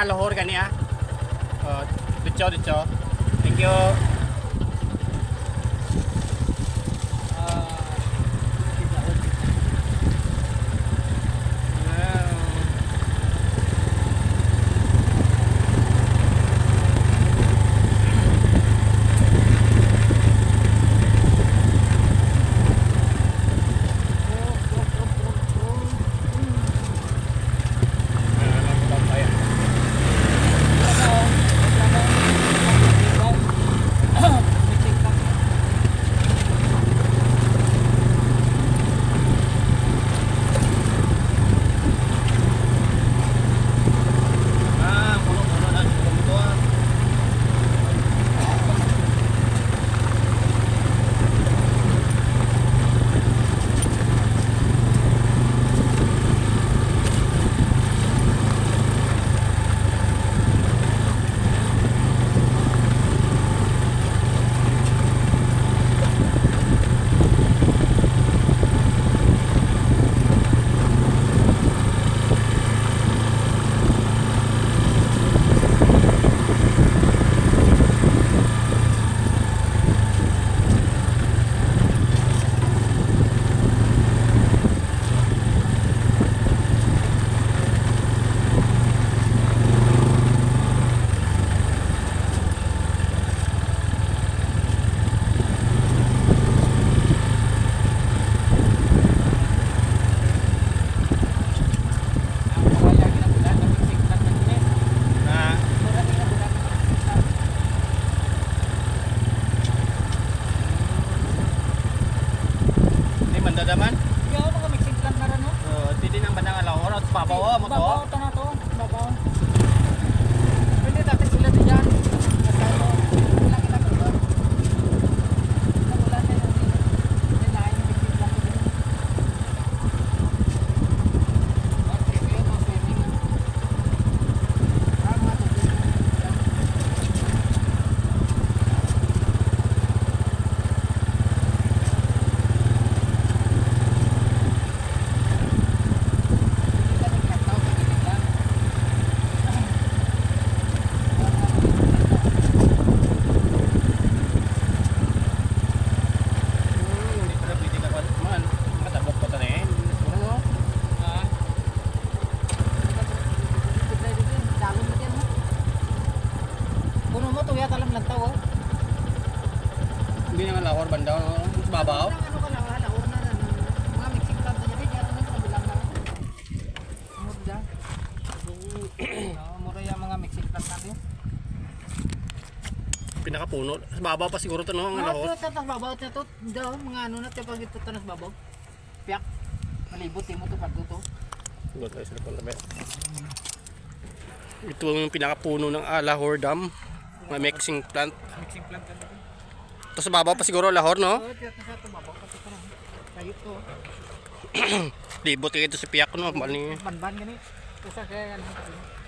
Alahor gani ah. Oh, dicho, dicho. Thank you. Ah, puno-puno na. Puno ah. Na, di mandadaman. Oh, di din ang bandang alahor at babaw oh, mo to. Hmm, hindi pala pwede ka pa man. Makatabok pa tani eh. Ano? Puno mo to yata lang lantaw oh. Hindi na nga alahor banda. Mas babaw. Ano ka lang hala una na mga mixing plant niya kaya ano na bilang na. Murda. Oh, mura yung mga mixing plant natin. Pinakapuno. Mas babaw pa siguro to no ang Mga alahor. to tatas babaw na to. Daw mga ano na te pag ito tanas babaw. Piyak. Malibot mo to pag to. Good tayo sa kontabi. Ito ang pinakapuno ng Alahor Dam. Mga mixing plant. Mixing plant ka dito. Ito sa babaw pa siguro alahor no. Tiyak na sa kasi to na. Kayo to. Libot ito si Piyak no. Bali. Banban gani. Usa kaya to.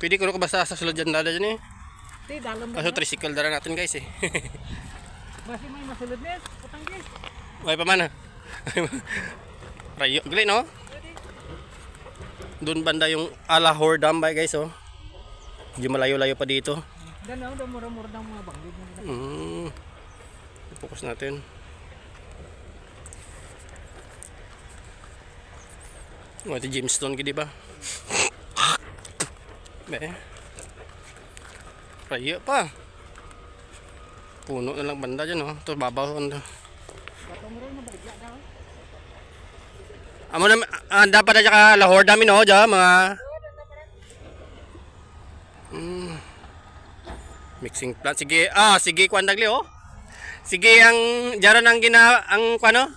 Pwede ko na basta sa sulod dyan dada dyan eh. Ti dalom Kaso tricycle dala natin guys eh. Basi may masulod nes. Putang guys. Okay pa man ah. Rayo. Gali no? Doon banda yung Alahor Dam ba guys oh. Medyo malayo-layo pa dito. Ganaw daw mura-mura daw mga nila. Hmm. Focus natin. Oh, ito Jamestown gidi ba? Be. Rayo pa. Puno na lang banda dyan oh. Ito babaw daw. Amo na anda pa na ka Lahore dami no, ja mga Mixing plant sige. Ah, sige kuan dagli oh. Sige ang jaran ang gina ang kuano?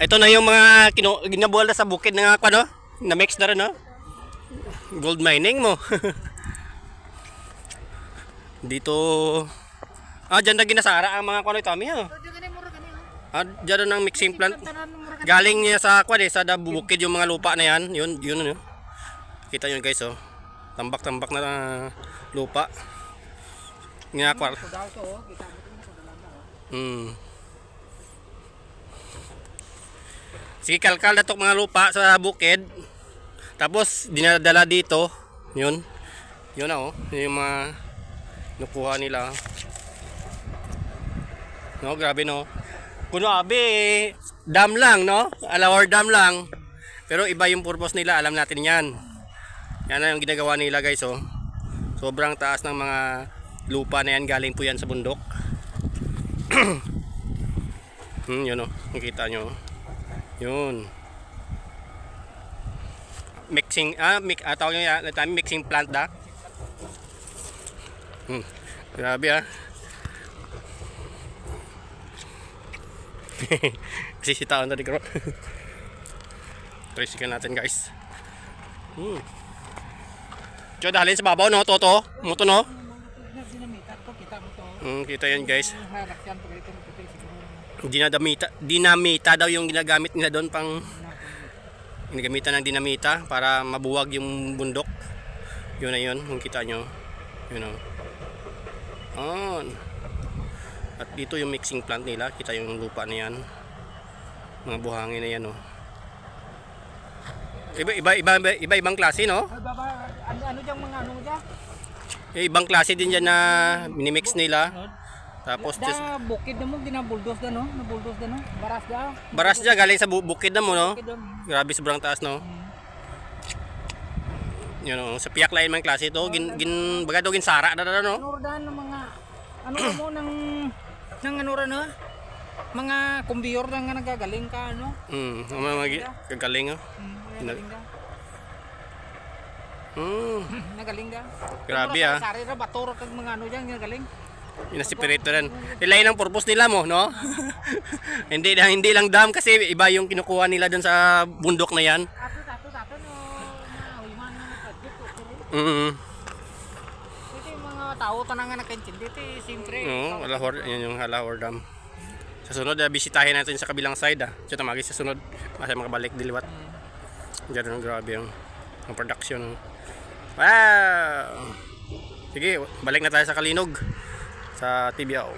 Ito na yung mga kino, ginabuhal na sa bukid na kuano? Na mix na rin no. Gold mining mo. Dito Ah, dyan na ginasara ang mga kuano ito ami oh. Oh. Ah, dyan na ang mixing plant. Galing niya sa kwan eh, sa da- bukid yung mga lupa na yan. Yun, yun ano. Kita nyo guys oh. Tambak-tambak na ah, lupa. Nga kwar. Oh. daw. Hmm. Sige, kalkal na tong mga lupa sa bukid. Tapos, dinadala dito. Yun. Yun na oh. Yun yung mga nakuha nila. No, grabe no. Kunabi, dam lang, no? Alawar dam lang. Pero iba yung purpose nila, alam natin yan. Yan na yung ginagawa nila guys, oh. Sobrang taas ng mga lupa na yan, galing po yan sa bundok. hmm, yun oh, nakita nyo. Yun. Mixing, ah, mix, ah, tawag nyo yan, ah, mixing plant da. Hmm, grabe ah. Kasi si taon na di ko. Tricycle natin guys. Hmm. Diyo dalhin sa babaw no, toto. Muto no. Ko, kita yan guys. Dinadamita, dinamita daw yung ginagamit nila doon pang ginagamitan ng dinamita para mabuwag yung bundok. Yun na yun, kung kita nyo. Yun o. On. At dito yung mixing plant nila, kita yung lupa na yan. Mga buhangin na yan o. Iba, iba, iba, iba, iba ibang klase no? Ay, baba, ano, ano dyan mga ano dyan? Eh, ibang klase din dyan na minimix nila. Tapos just, Da, bukid na mo, ginabuldos da no? Nabuldos da no? Baras da. baras dyan galing sa bu- bukid na mo no? Da. Grabe sobrang taas no. Yun know, sa piyak lain man klase ito, gin gin baga daw ginsara na na no. Da ng mga, ano mo, ng, ng ano ra no? Mga kumbiyor na nga nagagaling ka, ano? Mm, ang mga gi- kagaling oh. Hmm, Nag- nagaling ka. Mm, Nagaling ka. Grabe, ah. sa Sari ra, baturo kag mga ano dyan, nagaling. inasipirito rin. Nilay ng purpose nila mo, no? hindi lang hindi lang dam kasi iba yung kinukuha nila doon sa bundok na yan. Ato, ato, ato, no, na Mm. Ito yung mga tao tanang nga nakaintindi, ito eh, siyempre. No, Halahor, yan yung Halahor Dam. Sa sunod, uh, bisitahin natin sa kabilang side ah. Diyan tamagi sa sunod, kasi makabalik diliwat. Diyan ang grabe yung, ang production. Wow! Sige, balik na tayo sa Kalinog. Sa TBO.